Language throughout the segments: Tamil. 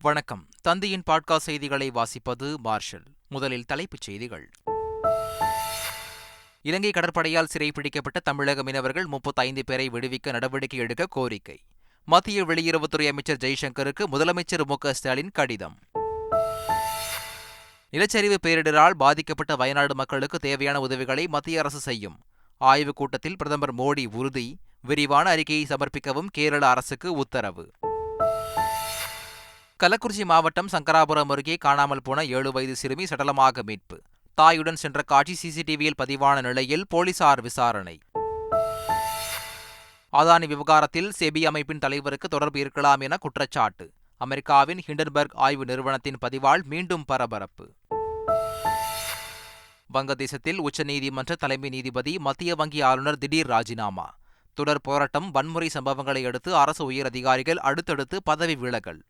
வணக்கம். தந்தையின் பாட்காஸ்ட் செய்திகளை வாசிப்பது மார்ஷல். முதலில் தலைப்புச் செய்திகள். இலங்கை கடற்படையால் சிறைப்பிடிக்கப்பட்ட தமிழக மீனவர்கள் முப்பத்தைந்து பேரை விடுவிக்க நடவடிக்கை எடுக்க கோரிக்கை. மத்திய வெளியுறவுத்துறை அமைச்சர் ஜெய்சங்கருக்கு முதலமைச்சர் மு ஸ்டாலின் கடிதம். நிலச்சரிவு பேரிடரால் பாதிக்கப்பட்ட வயநாடு மக்களுக்கு தேவையான உதவிகளை மத்திய அரசு செய்யும். ஆய்வுக் கூட்டத்தில் பிரதமர் மோடி உறுதி விரிவான அறிக்கையை சமர்ப்பிக்கவும் கேரள அரசுக்கு உத்தரவு. கள்ளக்குறிச்சி மாவட்டம் சங்கராபுரம் அருகே காணாமல் போன ஏழு வயது சிறுமி சடலமாக மீட்பு. தாயுடன் சென்ற காட்சி சிசிடிவியில் பதிவான நிலையில் போலீசார் விசாரணை. அதானி விவகாரத்தில் செபி அமைப்பின் தலைவருக்கு தொடர்பு இருக்கலாம் என குற்றச்சாட்டு. அமெரிக்காவின் ஹிண்டன்பர்க் ஆய்வு நிறுவனத்தின் பதிவால் மீண்டும் பரபரப்பு. வங்கதேசத்தில் உச்சநீதிமன்ற தலைமை நீதிபதி மத்திய வங்கி ஆளுநர் திடீர் ராஜினாமா. தொடர் போராட்டம் வன்முறை சம்பவங்களை அடுத்து அரசு உயர் அதிகாரிகள் அடுத்தடுத்து பதவி விலகல்.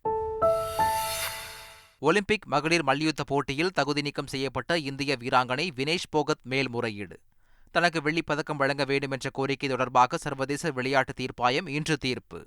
ஒலிம்பிக் மகளிர் மல்யுத்த போட்டியில் தகுதி நீக்கம் செய்யப்பட்ட இந்திய வீராங்கனை வினேஷ் போகத் மேல்முறையீடு. தனக்கு வெள்ளிப் பதக்கம் வழங்க வேண்டும் என்ற கோரிக்கை தொடர்பாக சர்வதேச விளையாட்டு தீர்ப்பாயம் இன்று தீர்ப்பு.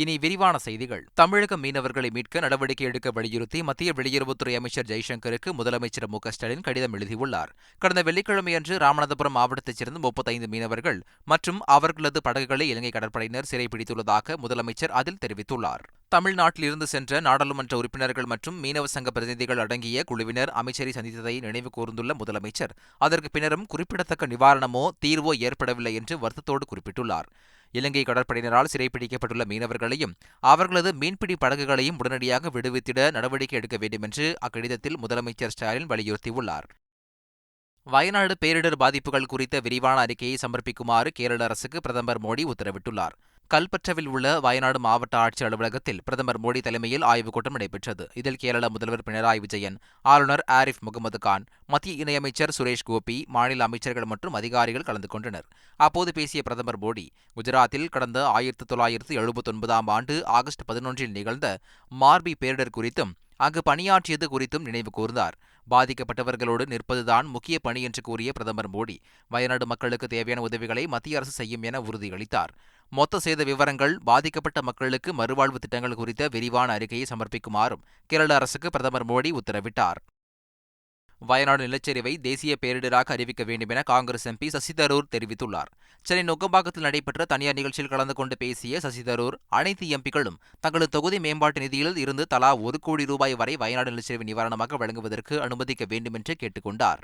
இனி விரிவான செய்திகள். தமிழக மீனவர்களை மீட்க நடவடிக்கை எடுக்க வலியுறுத்தி மத்திய வெளியுறவுத்துறை அமைச்சர் ஜெய்சங்கருக்கு முதலமைச்சர் மு ஸ்டாலின் கடிதம் எழுதியுள்ளார். கடந்த வெள்ளிக்கிழமையன்று ராமநாதபுரம் மாவட்டத்தைச் சேர்ந்த முப்பத்தைந்து மீனவர்கள் மற்றும் அவர்களது படகுகளை இலங்கை கடற்படையினர் சிறைப்பிடித்துள்ளதாக முதலமைச்சர் அதில் தெரிவித்துள்ளார். தமிழ்நாட்டிலிருந்து சென்ற நாடாளுமன்ற உறுப்பினர்கள் மற்றும் மீனவ சங்க பிரதிநிதிகள் அடங்கிய குழுவினர் அமைச்சரை சந்தித்ததை நினைவு கூர்ந்துள்ள முதலமைச்சர் அதற்கு பின்னரும் குறிப்பிடத்தக்க நிவாரணமோ தீர்வோ ஏற்படவில்லை என்று வருத்தத்தோடு குறிப்பிட்டுள்ளார். இலங்கை கடற்படையினரால் சிறைப்பிடிக்கப்பட்டுள்ள மீனவர்களையும் அவர்களது மீன்பிடி படகுகளையும் உடனடியாக விடுவித்திட நடவடிக்கை எடுக்க வேண்டும் என்று அக்கடிதத்தில் முதலமைச்சர் ஸ்டாலின் வலியுறுத்தியுள்ளார். வயநாடு பேரிடர் பாதிப்புகள் குறித்த விரிவான அறிக்கையை சமர்ப்பிக்குமாறு கேரள அரசுக்கு பிரதமர் மோடி உத்தரவிட்டுள்ளார். கல்பற்றவில் உள்ள வயநாடு மாவட்ட ஆட்சியர் அலுவலகத்தில் பிரதமர் மோடி தலைமையில் ஆய்வுக் கூட்டம் நடைபெற்றது. இதில் கேரள முதல்வர் பினராயி விஜயன் ஆளுநர் ஆரிஃப் முகமது கான் மத்திய இணையமைச்சர் சுரேஷ் கோபி மாநில அமைச்சர்கள் மற்றும் அதிகாரிகள் கலந்து கொண்டனர். அப்போது பேசிய பிரதமர் மோடி குஜராத்தில் கடந்த ஆயிரத்தி தொள்ளாயிரத்து எழுபத்தொன்பதாம் ஆண்டு ஆகஸ்ட் பதினொன்றில் நிகழ்ந்த மார்பி பேரிடர் குறித்தும் அங்கு பணியாற்றியது குறித்தும் நினைவு கூர்ந்தார். பாதிக்கப்பட்டவர்களோடு நிற்பதுதான் முக்கிய பணி என்று கூறிய பிரதமர் மோடி வயநாடு மக்களுக்கு தேவையான உதவிகளை மத்திய அரசு செய்யும் என உறுதியளித்தார். மொத்த சேத விவரங்கள் பாதிக்கப்பட்ட மக்களுக்கு மறுவாழ்வு திட்டங்கள் குறித்த விரிவான அறிக்கையை சமர்ப்பிக்குமாறும் கேரள அரசுக்கு பிரதமர் மோடி உத்தரவிட்டார். வயநாடு நிலச்சரிவை தேசிய பேரிடராக அறிவிக்க வேண்டும் என காங்கிரஸ் எம்பி சசி தரூர் தெரிவித்துள்ளார். சென்னை நொக்கம்பாக்கத்தில் நடைபெற்ற தனியார் நிகழ்ச்சியில் கலந்து கொண்டு பேசிய சசி தரூர் அனைத்து எம்பிக்களும் தங்களது தொகுதி மேம்பாட்டு நிதியில் இருந்து தலா ஒரு கோடி ரூபாய் வரை வயநாடு நிலச்சரிவு நிவாரணமாக வழங்குவதற்கு அனுமதிக்க வேண்டும் என்று கேட்டுக்கொண்டார்.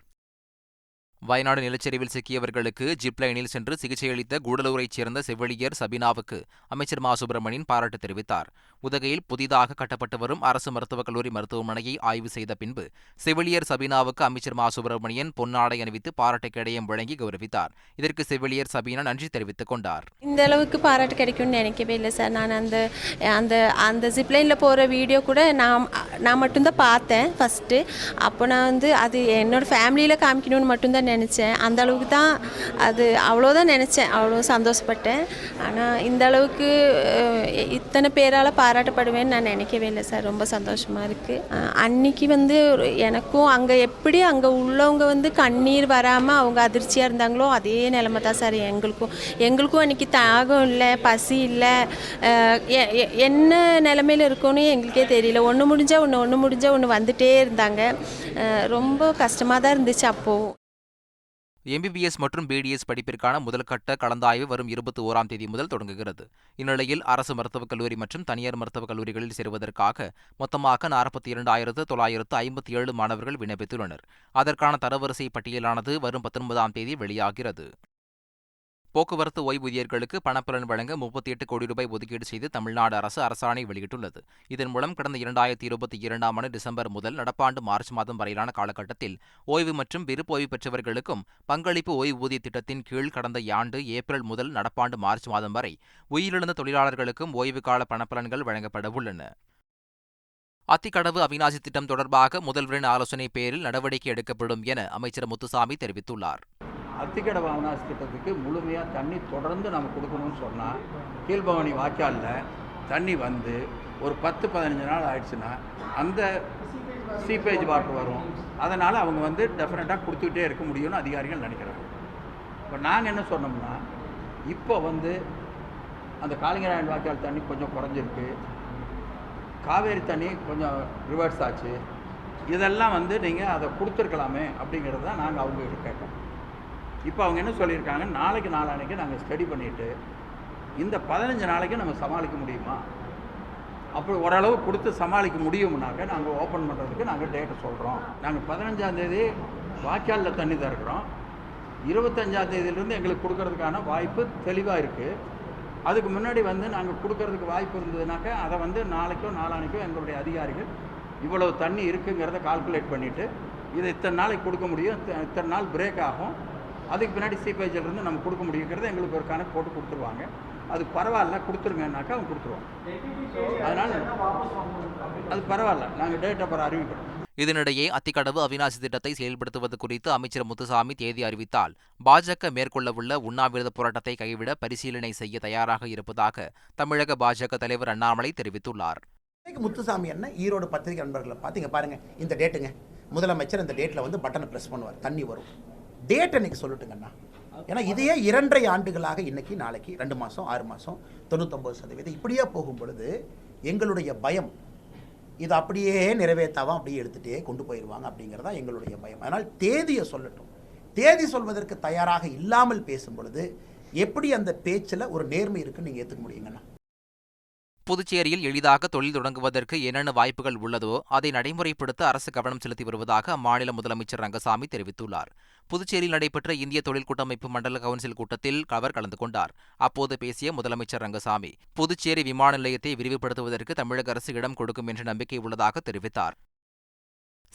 வயநாடு நிலச்சரிவில் சிக்கியவர்களுக்கு ஜிப்லைனில் சென்று சிகிச்சையளித்த கூடலூரைச் சேர்ந்த செவிலியர் சபினாவுக்கு அமைச்சர் மா. சுப்பிரமணியன் பாராட்டு தெரிவித்தார். உதகையில் புதிதாக கட்டப்பட்டு வரும் அரசு மருத்துவக் கல்லூரி மருத்துவமனையை ஆய்வு செய்த பின்பு செவிலியர் சபீனாவுக்கு அமைச்சர் மா. சுப்பிரமணியன் பொன்னாடை அணிவித்து பாராட்டு கேடயம் வழங்கி கௌரவித்தார். இதற்கு செவிலியர் சபீனா நன்றி தெரிவித்துக் கொண்டார். இந்த அளவுக்கு பாராட்டு கிடைக்கும்னு நினைக்கவே இல்லை சார். நான் அந்த அந்த அந்த ஜிப்லைனில் போகிற வீடியோ கூட நான் நான் மட்டும்தான் பார்த்தேன் ஃபஸ்ட்டு அப்போ நான் வந்து அது என்னோடய ஃபேமிலியில் காமிக்கணும்னு மட்டும்தான் நினச்சேன். அந்த அளவுக்கு தான் அது அவ்வளோதான் நினச்சேன். அவ்வளோ சந்தோஷப்பட்டேன். ஆனால் இந்த அளவுக்கு இத்தனை பேரால் பாராட்டப்படுவேன்னு நான் நினைக்கவே இல்லை சார். ரொம்ப சந்தோஷமாக இருக்குது அன்னைக்கு வந்து எனக்கும் அங்கே எப்படி அங்கே உள்ளவங்க வந்து கண்ணீர் வராமல் அவங்க அதிர்ச்சியாக இருந்தாங்களோ அதே நிலமை தான் சார் எங்களுக்கும். எங்களுக்கும் அன்றைக்கி தாகம் இல்லை பசி இல்லை. எ- எ- என்ன நிலமையில இருக்கோன்னு எங்களுக்கே தெரியல. ஒன்று முடிஞ்சால் ஒன்று ஒன்று முடிஞ்சால் ஒன்று வந்துட்டே இருந்தாங்க. ரொம்ப கஷ்டமாக தான் இருந்துச்சு அப்போது எம்பிபிஎஸ் மற்றும் பிடிஎஸ் படிப்பிற்கான முதல்கட்ட கலந்தாய்வு வரும் இருபத்தி ஓராம் தேதி முதல் தொடங்குகிறது. இந்நிலையில் அரசு மருத்துவக் கல்லூரி மற்றும் தனியார் மருத்துவக் கல்லூரிகளில் சேருவதற்காக மொத்தமாக நாற்பத்தி இரண்டாயிரத்து தொள்ளாயிரத்து ஐம்பத்தி ஏழு மாணவர்கள் விண்ணப்பித்துள்ளனர். அதற்கான தரவரிசை பட்டியலானது வரும் பத்தொன்பதாம் தேதி வெளியாகிறது. போக்குவரத்து ஓய்வூதியர்களுக்கு பணப்பலன் வழங்க முப்பத்தி எட்டு கோடி ரூபாய் ஒதுக்கீடு செய்து தமிழ்நாடு அரசு அரசாணை வெளியிட்டுள்ளது. இதன் மூலம் கடந்த இரண்டாயிரத்தி இருபத்தி இரண்டாம் ஆண்டு டிசம்பர் முதல் நடப்பாண்டு மார்ச் மாதம் வரையிலான காலகட்டத்தில் ஓய்வு மற்றும் விருப்ப ஓய்வு பெற்றவர்களுக்கும் பங்களிப்பு ஓய்வூதிய திட்டத்தின் கீழ் கடந்த ஆண்டு ஏப்ரல் முதல் நடப்பாண்டு மார்ச் மாதம் வரை உயிரிழந்த தொழிலாளர்களுக்கும் ஓய்வு கால பணப்பலன்கள் வழங்கப்பட உள்ளன. அத்திக்கடவு அவிநாசி திட்டம் தொடர்பாக முதல்வரின் ஆலோசனை பேரில் நடவடிக்கை எடுக்கப்படும் என அமைச்சர் முத்துசாமி தெரிவித்துள்ளார். அத்திக்கடை பாவனாஸ் திட்டத்துக்கு முழுமையாக தண்ணி தொடர்ந்து நம்ம கொடுக்கணும்னு சொன்னால் கீழ்பவானி வாய்க்காலில் தண்ணி வந்து ஒரு பத்து பதினஞ்சு நாள் ஆயிடுச்சுன்னா அந்த சீப்பேஜ் வாட்டர் வரும். அதனால் அவங்க வந்து டெஃபினட்டாக கொடுத்துக்கிட்டே இருக்க முடியும்னு அதிகாரிகள் நினைக்கிறாங்க. இப்போ நாங்கள் என்ன சொன்னோம்னா இப்போ வந்து அந்த காளிங்கராயன் வாய்க்கால் தண்ணி கொஞ்சம் குறைஞ்சிருக்கு. காவேரி தண்ணி கொஞ்சம் ரிவர்ஸ் ஆச்சு. இதெல்லாம் வந்து நீங்கள் அதை கொடுத்துருக்கலாமே அப்படிங்கிறது தான் நாங்கள் அவங்ககிட்ட கேட்டோம். இப்போ அவங்க என்ன சொல்லியிருக்காங்க? நாளைக்கு நாளானைக்கு நாங்கள் ஸ்டடி பண்ணிவிட்டு இந்த பதினஞ்சு நாளைக்கு நம்ம சமாளிக்க முடியுமா? அப்படி ஓரளவு கொடுத்து சமாளிக்க முடியும்னாக்க நாங்கள் ஓப்பன் பண்ணுறதுக்கு நாங்கள் டேட்டை சொல்கிறோம் நாங்கள் பதினஞ்சாந்தேதி வாய்க்காலில் தண்ணி திறக்கிறோம். இருபத்தஞ்சாந்தேதியிலேருந்து எங்களுக்கு கொடுக்கறதுக்கான வாய்ப்பு தெளிவாக இருக்குது அதுக்கு முன்னாடி வந்து நாங்கள் கொடுக்கறதுக்கு வாய்ப்பு இருந்ததுனாக்க அதை வந்து நாளைக்கோ நாளானைக்கோ எங்களுடைய அதிகாரிகள் இவ்வளோ தண்ணி இருக்குங்கிறத கால்குலேட் பண்ணிவிட்டு இதை இத்தனை நாளைக்கு கொடுக்க முடியும் இத்தனை நாள் பிரேக் ஆகும். அதுக்கு பின்னாடி சீப்பேஜில் இருந்து நம்ம கொடுக்க முடியுங்கிறத எங்களுக்கு ஒரு கணக்கு போட்டு கொடுத்துருவாங்க. அது பரவாயில்ல கொடுத்துருங்கன்னாக்கா அவங்க கொடுத்துருவாங்க. அதனால் அது பரவாயில்ல நாங்கள் டேட் அப்புறம் அறிவிக்கிறோம் இதனிடையே அத்திக்கடவு அவிநாசி திட்டத்தை செயல்படுத்துவது குறித்து அமைச்சர் முத்துசாமி தேதி அறிவித்தால் பாஜக மேற்கொள்ளவுள்ள உண்ணாவிரத போராட்டத்தை கைவிட பரிசீலனை செய்ய தயாராக இருப்பதாக தமிழக பாஜக தலைவர் அண்ணாமலை தெரிவித்துள்ளார். முத்துசாமி என்ன ஈரோடு பத்திரிகை நண்பர்களை பார்த்தீங்க பாருங்க இந்த டேட்டுங்க முதலமைச்சர் இந்த டேட்டில் வந்து பட்டனை ப்ரெஸ் பண்ணுவார் தண்ணி வரும். டேட் இன்னைக்கு சொல்லட்டுங்கண்ணா. ஏன்னா இதையே இரண்டரை ஆண்டுகளாக இன்னைக்கு நாளைக்கு ரெண்டு மாதம் ஆறு மாதம் தொண்ணூத்தொம்பது சதவீதம் இப்படியே போகும் பொழுது எங்களுடைய பயம் இதை அப்படியே நிறைவேற்றாமல் அப்படியே எடுத்துகிட்டே கொண்டு போயிடுவாங்க அப்படிங்கிறதா எங்களுடைய பயம். அதனால் தேதியை சொல்லட்டும். தேதி சொல்வதற்கு தயாராக இல்லாமல் பேசும் பொழுது எப்படி அந்த பேச்சில் ஒரு நேர்மை இருக்குன்னு நீங்கள் ஏற்றுக்க முடியுங்கண்ணா. புதுச்சேரியில் எளிதாக தொழில் தொடங்குவதற்கு என்னென்ன வாய்ப்புகள் உள்ளதோ அதை நடைமுறைப்படுத்த அரசு கவனம் செலுத்தி வருவதாக அம்மாநில முதலமைச்சர் ரங்கசாமி தெரிவித்துள்ளார். புதுச்சேரியில் நடைபெற்ற இந்திய தொழில் கூட்டமைப்பு மண்டல கவுன்சில் கூட்டத்தில் அவர் கலந்து கொண்டார். அப்போது பேசிய முதலமைச்சர் ரங்கசாமி புதுச்சேரி விமான நிலையத்தை விரிவுபடுத்துவதற்கு தமிழக அரசு இடம் கொடுக்கும் என்ற நம்பிக்கை உள்ளதாக தெரிவித்தார்.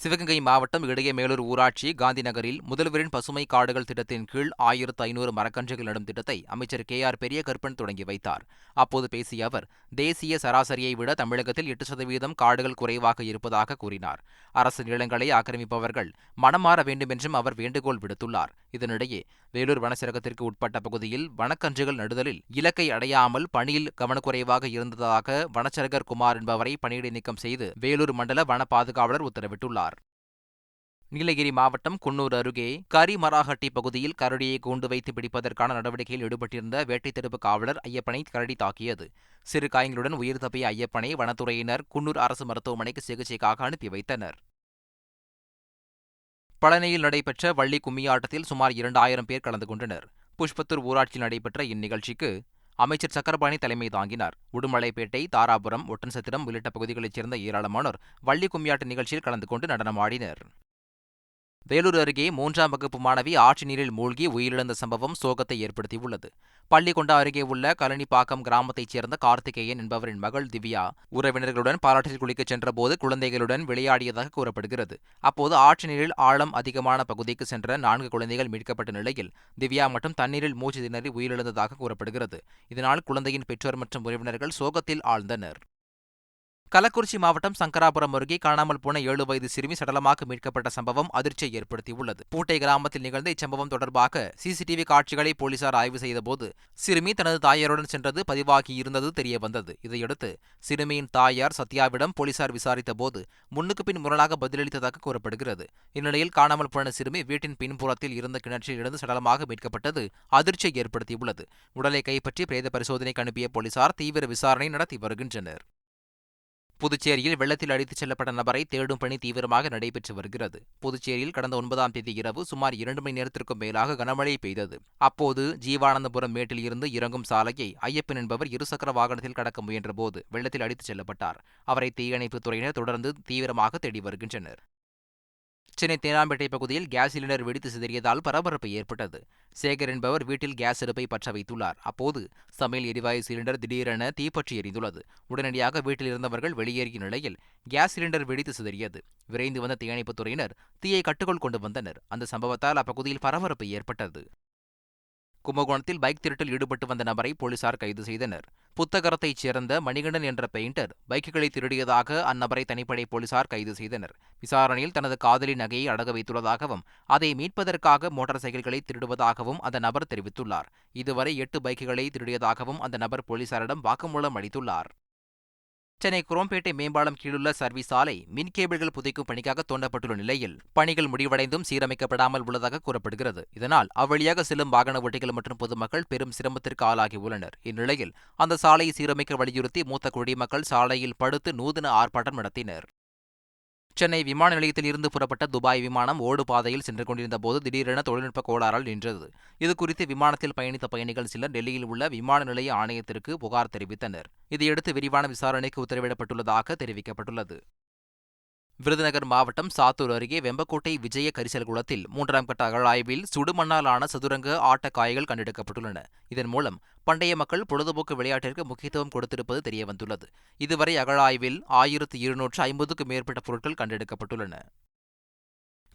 சிவகங்கை மாவட்டம் இடையே மேலூர் ஊராட்சி காந்தி நகரில் முதல்வரின் பசுமை காடுகள் திட்டத்தின் கீழ் ஆயிரத்து ஐநூறு மரக்கன்றுகள் நடும் திட்டத்தை அமைச்சர் கே ஆர் கற்பன் தொடங்கி வைத்தார். அப்போது பேசிய அவர் தேசிய சராசரியை விட தமிழகத்தில் எட்டு சதவீதம் காடுகள் குறைவாக இருப்பதாக கூறினார். அரசு நிலங்களை ஆக்கிரமிப்பவர்கள் மனம் மாற வேண்டுமென்றும் அவர் வேண்டுகோள் விடுத்துள்ளார். இதனிடையே வேலூர் வனச்சரகத்திற்கு உட்பட்ட பகுதியில் வனக்கன்றுகள் நடுதலில் இலக்கை அடையாமல் பணியில் கவனக்குறைவாக இருந்ததாக வனச்சரகர் குமார் என்பவரை பணியிடை நீக்கம் செய்து வேலூர் மண்டல வன பாதுகாவலர் உத்தரவிட்டுள்ளார். நீலகிரி மாவட்டம் குன்னூர் அருகே கரிமராகட்டி பகுதியில் கரடியை கூண்டு வைத்து பிடிப்பதற்கான நடவடிக்கையில் ஈடுபட்டிருந்த வேட்டை தடுப்பு காவலர் ஐயப்பனை கரடி தாக்கியது. சிறு காயங்களுடன் உயிர் தப்பிய ஐயப்பனை வனத்துறையினர் குன்னூர் அரசு மருத்துவமனைக்கு சிகிச்சைக்காக அனுப்பி வைத்தனர். பழனியில் நடைபெற்ற வள்ளி கும்மியாட்டத்தில் சுமார் இரண்டாயிரம் பேர் கலந்து கொண்டனர். புஷ்பத்தூர் ஊராட்சியில் நடைபெற்ற இந்நிகழ்ச்சிக்கு அமைச்சர் சக்கரபாணி தலைமை தாங்கினார். உடுமலைப்பேட்டை தாராபுரம் ஒட்டன்சத்திரம் உள்ளிட்ட பகுதிகளைச் சேர்ந்த ஏராளமானோர் வள்ளி கும்மியாட்ட நிகழ்ச்சியில் கலந்து கொண்டு நடனமாடினர். வேலூர் அருகே மூன்றாம் வகுப்பு மாணவி ஆற்று நீரில் மூழ்கி உயிரிழந்த சம்பவம் சோகத்தை ஏற்படுத்தியுள்ளது. பள்ளிக்கொண்டா அருகே உள்ள கலனிப்பாக்கம் கிராமத்தைச் சேர்ந்த கார்த்திகேயன் என்பவரின் மகள் திவ்யா உறவினர்களுடன் பாராட்டில் குளிக்கச் சென்றபோது குழந்தைகளுடன் விளையாடியதாக கூறப்படுகிறது. அப்போது ஆற்று நீரில் ஆழம் அதிகமான பகுதிக்கு சென்ற நான்கு குழந்தைகள் மீட்கப்பட்ட நிலையில் திவ்யா மட்டும் தண்ணீரில் மூச்சு திணறி உயிரிழந்ததாக கூறப்படுகிறது. இதனால் குழந்தையின் பெற்றோர் மற்றும் உறவினர்கள் சோகத்தில் ஆழ்ந்தனர். கள்ளக்குறிச்சி மாவட்டம் சங்கராபுரம் அருகே காணாமல் போன ஏழு வயது சிறுமி சடலமாக மீட்கப்பட்ட சம்பவம் அதிர்ச்சியை ஏற்படுத்தியுள்ளது. பூட்டை கிராமத்தில் நிகழ்ந்த இச்சம்பவம் தொடர்பாக சிசிடிவி காட்சிகளை போலீசார் ஆய்வு செய்தபோது சிறுமி தனது தாயாருடன் சென்றது பதிவாகியிருந்தது தெரியவந்தது. இதையடுத்து சிறுமியின் தாயார் சத்யாவிடம் போலீசார் விசாரித்தபோது முன்னுக்கு பின் முரணாக பதிலளித்ததாக கூறப்படுகிறது. இந்நிலையில் காணாமல் போன சிறுமி வீட்டின் பின்புறத்தில் இருந்த கிணற்றில் இருந்து சடலமாக மீட்கப்பட்டது அதிர்ச்சியை ஏற்படுத்தியுள்ளது. உடலை கைப்பற்றி பிரேத பரிசோதனைக்கு அனுப்பிய போலீசார் தீவிர விசாரணை நடத்தி வருகின்றனர். புதுச்சேரியில் வெள்ளத்தில் அடித்துச் செல்லப்பட்ட நபரை தேடும் பணி தீவிரமாக நடைபெற்று வருகிறது. புதுச்சேரியில் கடந்த ஒன்பதாம் தேதி இரவு சுமார் இரண்டு மணி நேரத்திற்கும் மேலாக கனமழை பெய்தது. அப்போது ஜீவானந்தபுரம் மேட்டில் இருந்து இறங்கும் சாலையை ஐயப்பன் என்பவர் இருசக்கர வாகனத்தில் கடக்க முயன்றபோது வெள்ளத்தில் அடித்துச் செல்லப்பட்டார். அவரை தீயணைப்புத் துறையினர் தொடர்ந்து தீவிரமாக தேடி வருகின்றனர். சென்னை தேனாம்பேட்டை பகுதியில் கேஸ் சிலிண்டர் வெடித்து சிதறியதால் பரபரப்பு ஏற்பட்டது. சேகர் என்பவர் வீட்டில் கேஸ் அடுப்பை பற்ற வைத்துள்ளார். அப்போது சமையல் எரிவாயு சிலிண்டர் திடீரென தீப்பற்றி எரிந்துள்ளது. உடனடியாக வீட்டில் இருந்தவர்கள் வெளியேறிய நிலையில் கேஸ் சிலிண்டர் வெடித்து சிதறியது. விரைந்து வந்த தீயணைப்புத் துறையினர் தீயை கட்டுக்குள் கொண்டு வந்தனர். அந்த சம்பவத்தால் அப்பகுதியில் பரபரப்பு ஏற்பட்டது. கும்பகோணத்தில் பைக் திருட்டில் ஈடுபட்டு வந்த நபரை போலீசார் கைது செய்தனர். புத்தகரத்தைச் சேர்ந்த மணிகண்டன் என்ற பெயிண்டர் பைக்குகளை திருடியதாக அந்நபரை தனிப்படை போலீசார் கைது செய்தனர். விசாரணையில் தனது காதலி நகையை அடக வைத்துள்ளதாகவும் அதை மீட்பதற்காக மோட்டார் சைக்கிள்களை திருடுவதாகவும் அந்த நபர் தெரிவித்துள்ளார். இதுவரை எட்டு பைக்குகளை திருடியதாகவும் அந்த நபர் போலீசாரிடம் வாக்குமூலம் அளித்துள்ளார். சென்னை குரோம்பேட்டை மேம்பாலம் கீழுள்ள சர்வீஸ் சாலை மின் கேபிள்கள் புதைக்கும் பணிக்காக தோண்டப்பட்டுள்ள நிலையில் பணிகள் முடிவடைந்தும் சீரமைக்கப்படாமல் உள்ளதாக கூறப்படுகிறது. இதனால் அவ்வழியாக செல்லும் வாகன ஓட்டிகள் மற்றும் பொதுமக்கள் பெரும் சிரமத்திற்கு ஆளாகியுள்ளனர் இந்நிலையில் அந்த சாலையை சீரமைக்க வலியுறுத்தி மூத்த குடிமக்கள் சாலையில் படுத்து நூதன ஆர்ப்பாட்டம் நடத்தினர். சென்னை விமான நிலையத்தில் இருந்து புறப்பட்ட துபாய் விமானம் ஓடு பாதையில் சென்று கொண்டிருந்த போது திடீரென தொழில்நுட்ப கோளாறால் நின்றது. இதுகுறித்து விமானத்தில் பயணித்த பயணிகள் சிலர் டெல்லியில் உள்ள விமான நிலைய ஆணையத்திற்கு புகார் தெரிவித்தனர். இதையடுத்து விரிவான விசாரணைக்கு உத்தரவிடப்பட்டுள்ளதாக தெரிவிக்கப்பட்டுள்ளது. விருதுநகர் மாவட்டம் சாத்தூர் அருகே வெம்பக்கோட்டை விஜய கரிசல் குளத்தில் மூன்றாம் கட்ட அகழாய்வில் சுடுமண்ணாலான சதுரங்க ஆட்டக்காய்கள் கண்டெடுக்கப்பட்டுள்ளன. இதன் மூலம் பண்டைய மக்கள் பொழுதுபோக்கு விளையாட்டிற்கு முக்கியத்துவம் கொடுத்திருப்பது தெரியவந்துள்ளது. இதுவரை அகழாய்வில் ஆயிரத்து இருநூற்று ஐம்பதுக்கும் மேற்பட்ட பொருட்கள் கண்டெடுக்கப்பட்டுள்ளன.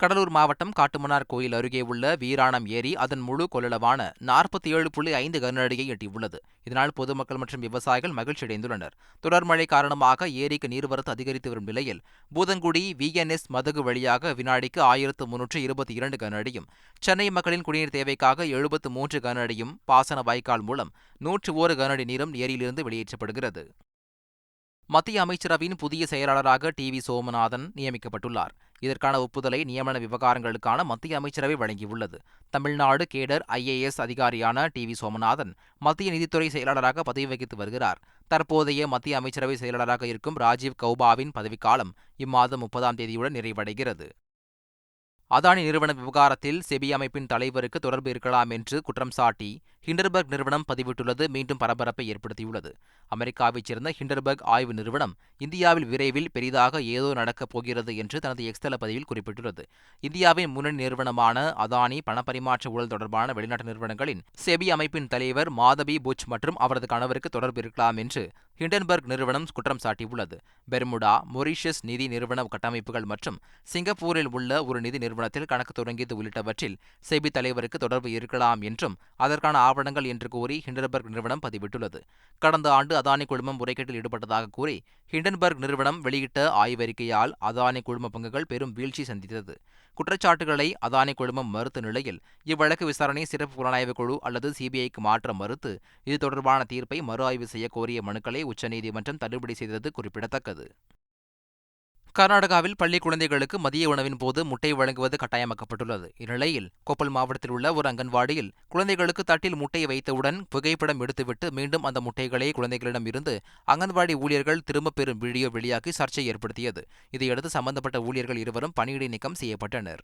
கடலூர் மாவட்டம் காட்டுமன்னார் கோயில் அருகே உள்ள வீராணம் ஏரி அதன் முழு கொள்ளளவான நாற்பத்தி ஏழு புள்ளி ஐந்து கனஅடியை எட்டியுள்ளது. இதனால் பொதுமக்கள் மற்றும் விவசாயிகள் மகிழ்ச்சியடைந்துள்ளனர். தொடர் மழை காரணமாக ஏரிக்கு நீர்வரத்து அதிகரித்து வரும் நிலையில் பூதங்குடி விஎன்எஸ் மதகு வழியாக வினாடிக்கு ஆயிரத்து முன்னூற்று இருபத்தி இரண்டு கனஅடியும் சென்னை மக்களின் குடிநீர் தேவைக்காக எழுபத்து மூன்று கனஅடியும் பாசன வாய்க்கால் மூலம் நூற்று ஓரு கனஅடி நீரும் ஏரியிலிருந்து வெளியேற்றப்படுகிறது. மத்திய அமைச்சரவையின் புதிய செயலாளராக டி வி சோமநாதன் நியமிக்கப்பட்டுள்ளார். இதற்கான ஒப்புதலை நியமன விவகாரங்களுக்கான மத்திய அமைச்சரவை வழங்கியுள்ளது. தமிழ்நாடு கேடர் ஐஏஎஸ் அதிகாரியான டி வி சோமநாதன் மத்திய நிதித்துறை செயலாளராக பதவி வகித்து வருகிறார். தற்போதைய மத்திய அமைச்சரவை செயலாளராக இருக்கும் ராஜீவ் கௌபாவின் பதவிக்காலம் இம்மாதம் முப்பதாம் தேதியுடன் நிறைவடைகிறது. அதானி நிறுவன விவகாரத்தில் செபி அமைப்பின் தலைவருக்கு தொடர்பு இருக்கலாம் என்று குற்றம் சாட்டி ஹிண்டர்பர்க் நிறுவனம் பதிவிட்டுள்ளது மீண்டும் பரபரப்பை ஏற்படுத்தியுள்ளது. அமெரிக்காவைச் சேர்ந்த ஹிண்டர்பர்க் ஆய்வு நிறுவனம் இந்தியாவில் விரைவில் பெரிதாக ஏதோ நடக்கப் போகிறது என்று தனது எக்ஸ்தல பதிவில் குறிப்பிட்டுள்ளது. இந்தியாவின் முன்னணி நிறுவனமான அதானி பணப்பரிமாற்ற ஊழல் தொடர்பான வெளிநாட்டு நிறுவனங்களின் செபி அமைப்பின் தலைவர் மாதவி புஜ் மற்றும் அவரது கணவருக்கு தொடர்பு இருக்கலாம் என்று ஹிண்டன்பர்க் நிறுவனம் குற்றம் சாட்டியுள்ளது. பெர்முடா மொரிஷியஸ் நிதி நிறுவன கட்டமைப்புகள் மற்றும் சிங்கப்பூரில் உள்ள ஒரு நிதி நிறுவனத்தில் கணக்கு தொடங்கியது உள்ளிட்டவற்றில் செபி தலைவருக்கு தொடர்பு இருக்கலாம் என்றும் அதற்கான ஆவணங்கள் என்று கூறி ஹிண்டன்பர்க் நிறுவனம் பதிவிட்டுள்ளது. கடந்த ஆண்டு அதானி குழுமம் முறைகேட்டில் ஈடுபட்டதாக கூறி ஹிண்டன்பர்க் நிறுவனம் வெளியிட்ட ஆய்வறிக்கையால் அதானி குழும பங்குகள் பெரும் வீழ்ச்சி சந்தித்தது. குற்றச்சாட்டுகளை அதானி குழுமம் மறுத்த நிலையில் இவ்வழக்கு விசாரணை சிறப்பு புலனாய்வு குழு அல்லது சிபிஐக்கு மாற்ற மறுத்து இது தொடர்பான தீர்ப்பை மறு ஆய்வு செய்ய கோரிய மனுக்களை உச்சநீதிமன்றம் தள்ளுபடி செய்தது குறிப்பிடத்தக்கது. கர்நாடகாவில் பள்ளி குழந்தைகளுக்கு மதிய உணவின் போது முட்டை வழங்குவது கட்டாயமாக்கப்பட்டுள்ளது. இந்நிலையில் கொப்பல் மாவட்டத்தில் உள்ள ஒரு அங்கன்வாடியில் குழந்தைகளுக்கு தட்டில் முட்டையை வைத்தவுடன் புகைப்படம் எடுத்துவிட்டு மீண்டும் அந்த முட்டைகளை குழந்தைகளிடம் இருந்து அங்கன்வாடி ஊழியர்கள் திரும்பப் பெறும் வீடியோ வெளியாகி சர்ச்சை ஏற்படுத்தியது. இதையடுத்து சம்பந்தப்பட்ட ஊழியர்கள் இருவரும் பணியிடை நீக்கம் செய்யப்பட்டனர்.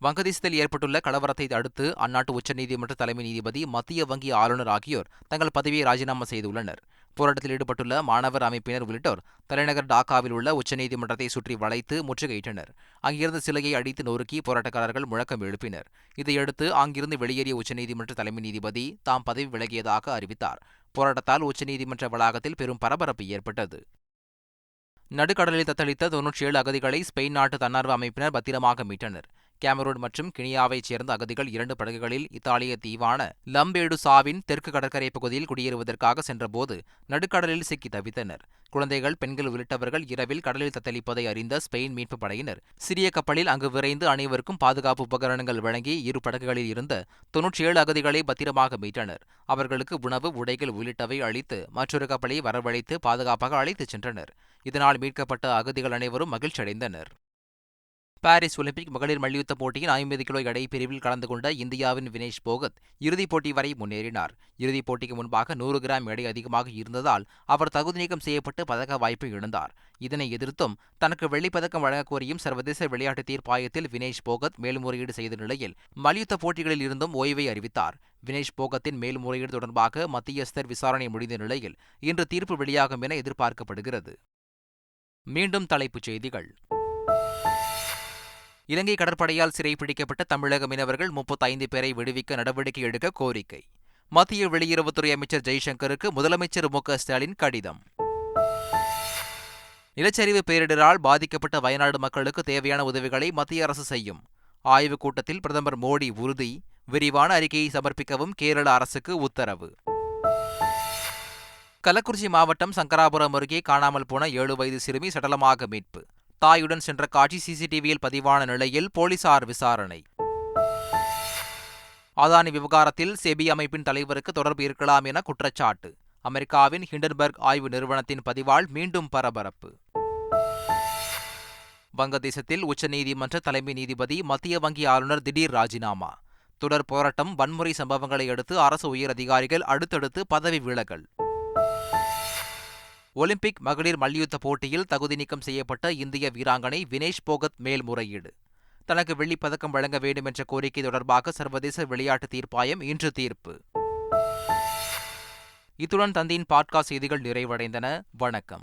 வங்கதேசத்தில் ஏற்பட்டுள்ள கலவரத்தை அடுத்து அந்நாட்டு உச்சநீதிமன்ற தலைமை நீதிபதி மத்திய வங்கி ஆளுநர் ஆகியோர் தங்கள் பதவியை ராஜினாமா செய்துள்ளனர். போராட்டத்தில் ஈடுபட்டுள்ள மாணவர் அமைப்பினர் உள்ளிட்டோர் தலைநகர் டாக்காவில் உள்ள உச்சநீதிமன்றத்தை சுற்றி வளைத்து முற்றுகையிட்டனர். அங்கிருந்த சிலையை அடித்து நொறுக்கி போராட்டக்காரர்கள் முழக்கம் எழுப்பினர். இதையடுத்து அங்கிருந்து வெளியேறிய உச்சநீதிமன்ற தலைமை நீதிபதி தாம் பதவி விலகியதாக அறிவித்தார். போராட்டத்தால் உச்சநீதிமன்ற வளாகத்தில் பெரும் பரபரப்பு ஏற்பட்டது. நடுக்கடலில் தத்தளித்த தொன்னூற்றி ஏழு அகதிகளை ஸ்பெயின் நாட்டு தன்னார்வ அமைப்பினர் பத்திரமாக மீட்டனர். கேமரூன் மற்றும் கினியாவைச் சேர்ந்த அகதிகள் இரண்டு படகுகளில் இத்தாலிய தீவான லம்பேடுசாவின் தெற்கு கடற்கரை பகுதியில் குடியேறுவதற்காக சென்றபோது நடுக்கடலில் சிக்கி தவித்தனர். குழந்தைகள் பெண்கள் உள்ளிட்டவர்கள் இரவில் கடலில் தத்தளிப்பதை அறிந்த ஸ்பெயின் மீட்புப் படையினர் சிறிய கப்பலில் அங்கு விரைந்து அனைவருக்கும் பாதுகாப்பு உபகரணங்கள் வழங்கி இரு படகுகளில் இருந்த தொன்னூற்றி ஏழு அகதிகளை பத்திரமாக மீட்டனர். அவர்களுக்கு உணவு உடைகள் உள்ளிட்டவை அளித்து மற்றொரு கப்பலை வரவழைத்து பாதுகாப்பாக அழைத்துச் சென்றனர். இதனால் மீட்கப்பட்ட அகதிகள் அனைவரும் மகிழ்ச்சியடைந்தனர். பாரிஸ் ஒலிம்பிக் மகளிர் மல்யுத்த போட்டியின் ஐம்பது கிலோ எடை பிரிவில் கலந்து கொண்ட இந்தியாவின் வினேஷ் போகத் இறுதிப் போட்டி வரை முன்னேறினார். இறுதிப் போட்டிக்கு முன்பாக நூறு கிராம் எடை அதிகமாக இருந்ததால் அவர் தகுதி நீக்கம் செய்யப்பட்டு பதக்க வாய்ப்பு இழந்தார். இதனை எதிர்த்தும் தனக்கு வெள்ளிப்பதக்கம் வழங்கக்கோரியும் சர்வதேச விளையாட்டு தீர்ப்பாயத்தில் வினேஷ் போகத் மேல்முறையீடு செய்த நிலையில் மல்யுத்த போட்டிகளில் இருந்தும் ஓய்வை அறிவித்தார். வினேஷ் போகத்தின் மேல்முறையீடு தொடர்பாக மத்தியஸ்தர் விசாரணை முடிந்த நிலையில் இன்று தீர்ப்பு வெளியாகும் என எதிர்பார்க்கப்படுகிறது. மீண்டும் தலைப்புச் செய்திகள். இலங்கை கடற்படையால் சிறைப்பிடிக்கப்பட்ட தமிழக மீனவர்கள் முப்பத்தைந்து பேரை விடுவிக்க நடவடிக்கை எடுக்க கோரிக்கை. மத்திய வெளியுறவுத்துறை அமைச்சர் ஜெய்சங்கருக்கு முதலமைச்சர் மு ஸ்டாலின் கடிதம். நிலச்சரிவு பேரிடரால் பாதிக்கப்பட்ட வயநாடு மக்களுக்கு தேவையான உதவிகளை மத்திய அரசு செய்யும். ஆய்வுக் கூட்டத்தில் பிரதமர் மோடி உறுதி விரிவான அறிக்கையை சமர்ப்பிக்கவும் கேரள அரசுக்கு உத்தரவு. கள்ளக்குறிச்சி மாவட்டம் சங்கராபுரம் அருகே காணாமல் போன ஏழு வயது சிறுமி சடலமாக மீட்பு. தாயுடன் சென்ற காட்சி சிசிடிவியில் பதிவான நிலையில் போலீசார் விசாரணை. அதானி விவகாரத்தில் செபி அமைப்பின் தலைவருக்கு தொடர்பு இருக்கலாம் என குற்றச்சாட்டு. அமெரிக்காவின் ஹிண்டன்பர்க் ஆய்வு நிறுவனத்தின் பதிவால் மீண்டும் பரபரப்பு. வங்கதேசத்தில் உச்சநீதிமன்ற தலைமை நீதிபதி மத்திய வங்கி ஆளுநர் திடீர் ராஜினாமா. தொடர் போராட்டம் வன்முறை சம்பவங்களை அடுத்து அரசு உயர் அதிகாரிகள் அடுத்தடுத்து பதவி விலகல். ஒலிம்பிக் மகளிர் மல்யுத்த போட்டியில் தகுதி நீக்கம் செய்யப்பட்ட இந்திய வீராங்கனை வினேஷ் போகத் மேல்முறையீடு. தனக்கு வெள்ளிப் பதக்கம் வழங்க வேண்டும் என்ற கோரிக்கை தொடர்பாக சர்வதேச விளையாட்டு தீர்ப்பாயம் இன்று தீர்ப்பு. இத்துடன் தந்தியின் பாட்காஸ்ட் செய்திகள் நிறைவடைந்தன. வணக்கம்.